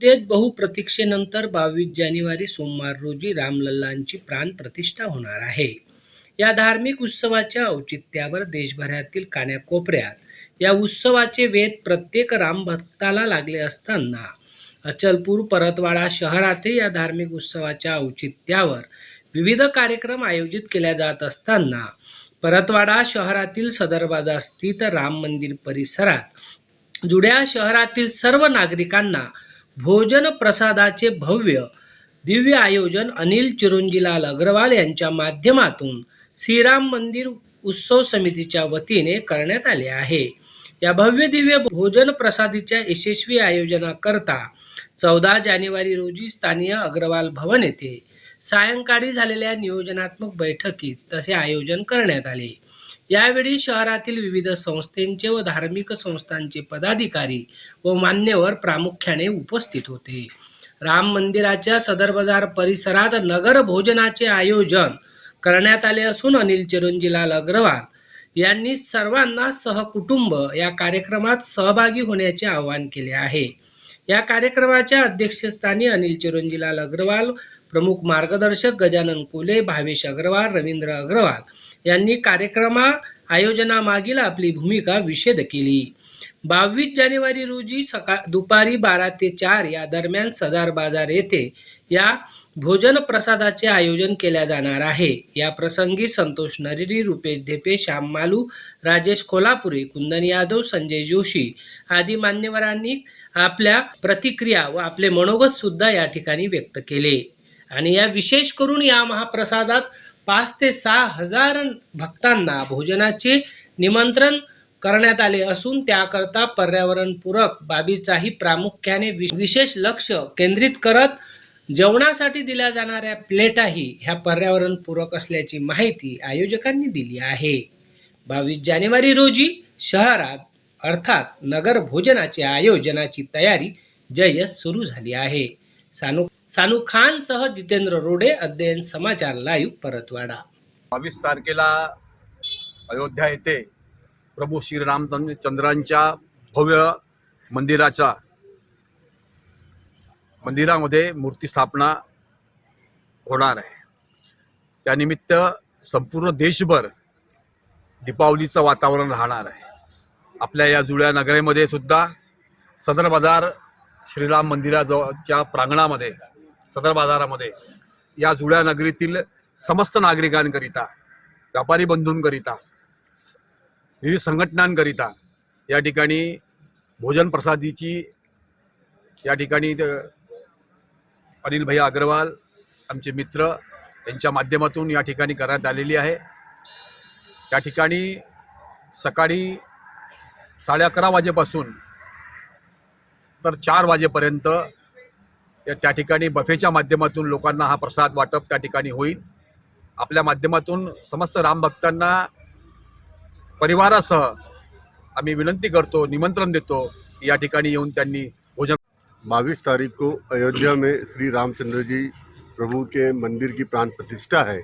बहुप्रतीक्षेनंतर बावीस जानेवारी सोमवार रोजी रामलल्लांची प्राणप्रतिष्ठा होणार आहे. या धार्मिक उत्सवाच्या औचित्यावर देशभरातील कान्याकोपऱ्यात या उत्सवाचे वेध प्रत्येक रामभक्ताला लागले असताना अचलपूर परतवाडा शहरातही या धार्मिक उत्सवाच्या औचित्यावर विविध कार्यक्रम आयोजित केल्या जात असताना परतवाडा शहरातील सदर बाजार स्थित राम मंदिर परिसरात जुड्या शहरातील सर्व नागरिकांना भोजन प्रसादाचे भव्य दिव्य आयोजन अनिल चिरुंजीलाल अग्रवाल यांच्या माध्यमातून श्रीराम मंदिर उत्सव समितीच्या वतीने करण्यात आले आहे. या भव्य दिव्य भोजन प्रसादीच्या यशस्वी आयोजनाकरता चौदा जानेवारी रोजी स्थानीय अग्रवाल भवन येथे सायंकाळी झालेल्या नियोजनात्मक बैठकीत तसे आयोजन करण्यात आले. यावेळी शहरातील विविध संस्थेंचे व धार्मिक संस्थांचे पदाधिकारी व मान्यवर प्रामुख्याने उपस्थित होते. राम मंदिराच्या सदर बाजार परिसरात नगर भोजनाचे आयोजन करण्यात आले असून अनिल चिरंजीलाल अग्रवाल यांनी सर्वांना सहकुटुंब या कार्यक्रमात सहभागी होण्याचे आवाहन केले आहे. या कार्यक्रमाच्या अध्यक्षस्थानी अनिल चिरंजीलाल अग्रवाल प्रमुख मार्गदर्शक गजानन कोले भावेश अग्रवाल रवींद्र अग्रवाल यांनी कार्यक्रमा आयोजनामागील आपली भूमिका विषेध केली. बावीस जानेवारी रोजी सकाळ दुपारी बारा ते चार या दरम्यान सदार बाजार येथे या भोजन प्रसादाचे आयोजन केल्या जाणार आहे. या प्रसंगी संतोष नरेरी रुपेश ढेपे श्याम मालू राजेश कोल्हापुरे कुंदन यादव संजय जोशी आदी मान्यवरांनी आपल्या प्रतिक्रिया व आपले मनोगत सुद्धा या ठिकाणी व्यक्त केले. आणि या विशेष करून या महाप्रसादात पाच ते सहा हजार भक्तांना भोजनाचे निमंत्रण करण्यात आले असून त्याकरता पर्यावरणपूरक बाबीचाही प्रामुख्याने वि- विशेष लक्ष केंद्रित करत जेवणासाठी दिल्या जाणाऱ्या प्लेटाही ह्या पर्यावरणपूरक असल्याची माहिती आयोजकांनी दिली आहे. बावीस जानेवारी रोजी शहरात अर्थात नगर भोजनाच्या आयोजनाची तयारी जय्यत सुरू झाली आहे. सानू सानू खान सह जितेंद्र रोडे अध्ययन समाचार लाईव्ह परतवाडा. बावीस तारखेला अयोध्या येथे प्रभू श्रीराम चंद्रांच्या भव्य मंदिराचा मंदिरामध्ये मूर्ती स्थापना होणार आहे. त्यानिमित्त संपूर्ण देशभर दीपावलीचं वातावरण राहणार आहे. आपल्या या जुळ्या नगरेमध्ये सुद्धा सदर बाजार श्रीराम मंदिराजवळच्या प्रांगणामध्ये सदर बाजारामध्ये या जुळ्या नगरीतील समस्त नागरिकांकरिता व्यापारी बंधूंकरिता विविध संघटनांकरिता या ठिकाणी भोजन प्रसादीची या ठिकाणी अनिल भैया अग्रवाल आमचे मित्र यांच्या माध्यमातून या ठिकाणी करण्यात आलेली आहे. त्या ठिकाणी सकाळी साडे अकरा वाजेपासून तर चार वाजेपर्यंत त्या बफेच्या माध्यमातून लोकांना हा प्रसाद वाटप त्या ठिकाणी होईल. आपल्या माध्यमातून समस्त रामभक्तांना परिवारासह विनंती करतो, निमंत्रण देतो, या भोजन बाईस तारीख को अयोध्या में श्री रामचंद्र जी प्रभु के मंदिर की प्राण प्रतिष्ठा है।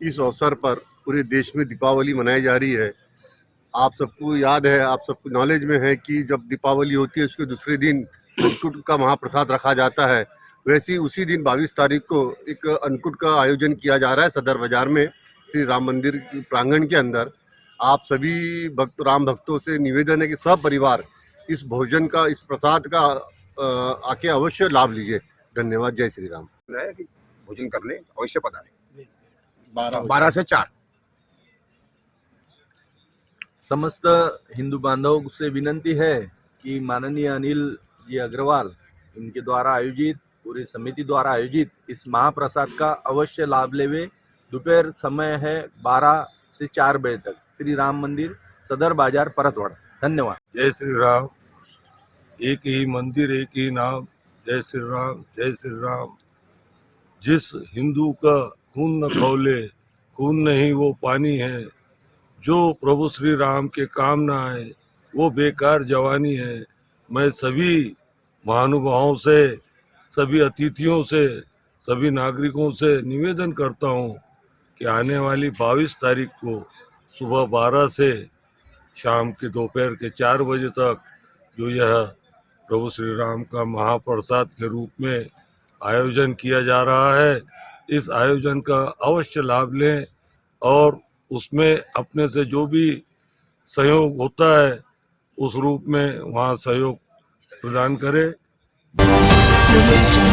इस अवसर पर पूरे देश में दीपावली मनाई जा रही है। आप सबको याद है, आप सबको नॉलेज में है कि जब दीपावली होती है, उसके दूसरे दिन का महाप्रसाद रखा जाता है। वैसे ही उसी दिन बाईस तारीख को एक अन्नकूट का आयोजन किया जा रहा है सदर बाज़ार में श्री राम मंदिर प्रांगण के अंदर। आप सभी भक्त राम भक्तों से निवेदन है कि सब परिवार इस भोजन का इस प्रसाद का आके अवश्य लाभ लीजिए। धन्यवाद। जय श्री राम। कि भोजन करने अवश्य पधारें। बारह बारह से चार। समस्त हिंदू बांधव से विनंती है कि माननीय अनिल जी अग्रवाल इनके द्वारा आयोजित पूरी समिति द्वारा आयोजित इस महाप्रसाद का अवश्य लाभ लेवे। दोपहर समय है 12 से 4 बजे तक। श्री राम मंदिर, सदर बाज़ार, परतवाड़ा। धन्यवाद। जय श्री राम। एक ही मंदिर, एक ही नाम। जय श्री राम, जय श्री राम। जिस हिंदू का खून न खौले, खून नहीं वो पानी है। जो प्रभु श्री राम के काम ना आए वो बेकार जवानी है। मैं सभी महानुभावों से सभी अतिथियों से, सभी नागरिकों से निवेदन करता हूँ कि आने वाली 22 तारीख को सुबह 12 से शाम के दोपहर के चार बजे तक जो यह प्रभु श्री राम का महाप्रसाद के रूप में आयोजन किया जा रहा है, इस आयोजन का अवश्य लाभ लें और उसमें अपने से जो भी सहयोग होता है, उस रूप में वहाँ सहयोग प्रदान करें। Absolute